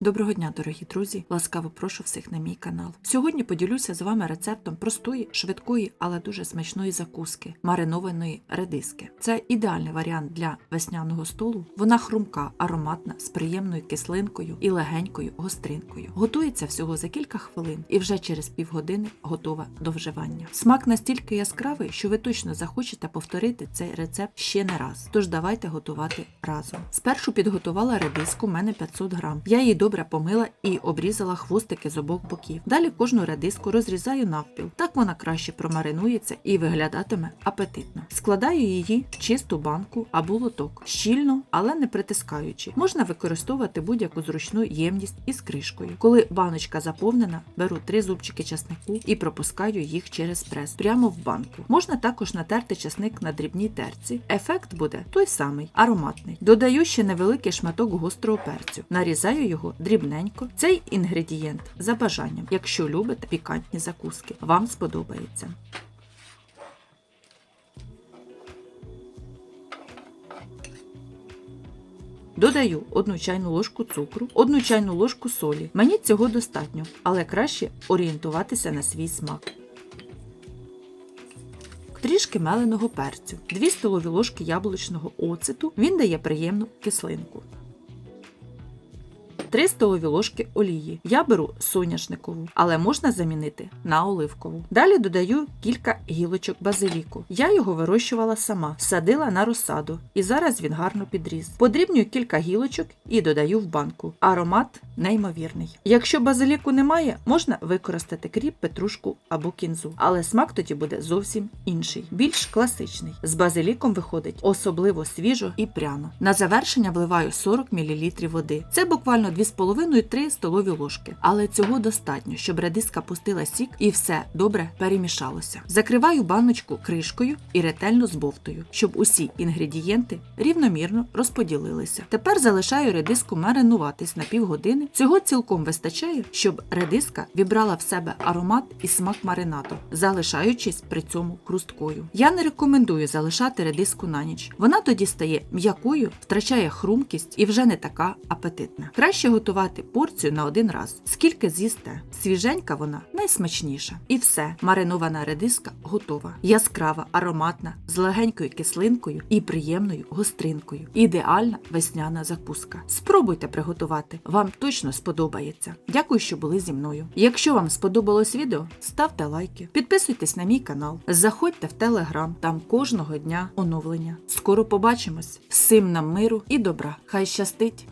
Доброго дня, дорогі друзі! Ласкаво прошу всіх на мій канал. Сьогодні поділюся з вами рецептом простої, швидкої, але дуже смачної закуски маринованої редиски. Це ідеальний варіант для весняного столу. Вона хрумка, ароматна, з приємною кислинкою і легенькою гостринкою. Готується всього за кілька хвилин і вже через півгодини готова до вживання. Смак настільки яскравий, що ви точно захочете повторити цей рецепт ще не раз. Тож давайте готувати разом. Спершу підготувала редиску, в мене 500 грам. Я її добре помила і обрізала хвостики з обох боків. Далі кожну редиску розрізаю навпіл. Так вона краще промаринується і виглядатиме апетитно. Складаю її в чисту банку або лоток, щільно, але не притискаючи. Можна використовувати будь-яку зручну ємність із кришкою. Коли баночка заповнена, беру три зубчики часнику і пропускаю їх через прес прямо в банку. Можна також натерти часник на дрібній терці. Ефект буде той самий, ароматний. Додаю ще невеликий шматок гострого перцю. Нарізаю його дрібненько. Цей інгредієнт за бажанням. Якщо любите пікантні закуски, вам сподобається. Додаю одну чайну ложку цукру, одну чайну ложку солі. Мені цього достатньо, але краще орієнтуватися на свій смак. Трішки меленого перцю, 2 столові ложки яблучного оцету. Він дає приємну кислинку. 3 столові ложки олії. Я беру соняшникову, але можна замінити на оливкову. Далі додаю кілька гілочок базиліку. Я його вирощувала сама, садила на розсаду, і зараз він гарно підріс. Подрібнюю кілька гілочок і додаю в банку. Аромат неймовірний. Якщо базиліку немає, можна використати кріп, петрушку або кінзу, але смак тоді буде зовсім інший, більш класичний. З базиліком виходить особливо свіжо і пряно. На завершення вливаю 40 мл води. Це буквально 2,5-3 столові ложки, але цього достатньо, щоб редиска пустила сік і все добре перемішалося. Закриваю баночку кришкою і ретельно збовтую, щоб усі інгредієнти рівномірно розподілилися. Тепер залишаю редиску маринуватись на півгодини. Цього цілком вистачає, щоб редиска вібрала в себе аромат і смак маринаду, залишаючись при цьому хрусткою. Я не рекомендую залишати редиску на ніч. Вона тоді стає м'якою, втрачає хрумкість і вже не така апетитна. Краще готувати порцію на один раз, скільки з'їсте. Свіженька вона найсмачніша. І все, маринована редиска готова. Яскрава, ароматна, з легенькою кислинкою і приємною гостринкою. Ідеальна весняна закуска. Спробуйте приготувати, вам точно сподобається. Дякую, що були зі мною. Якщо вам сподобалось відео, ставте лайки, підписуйтесь на мій канал, заходьте в телеграм, там кожного дня оновлення. Скоро побачимось. Всім нам миру і добра. Хай щастить!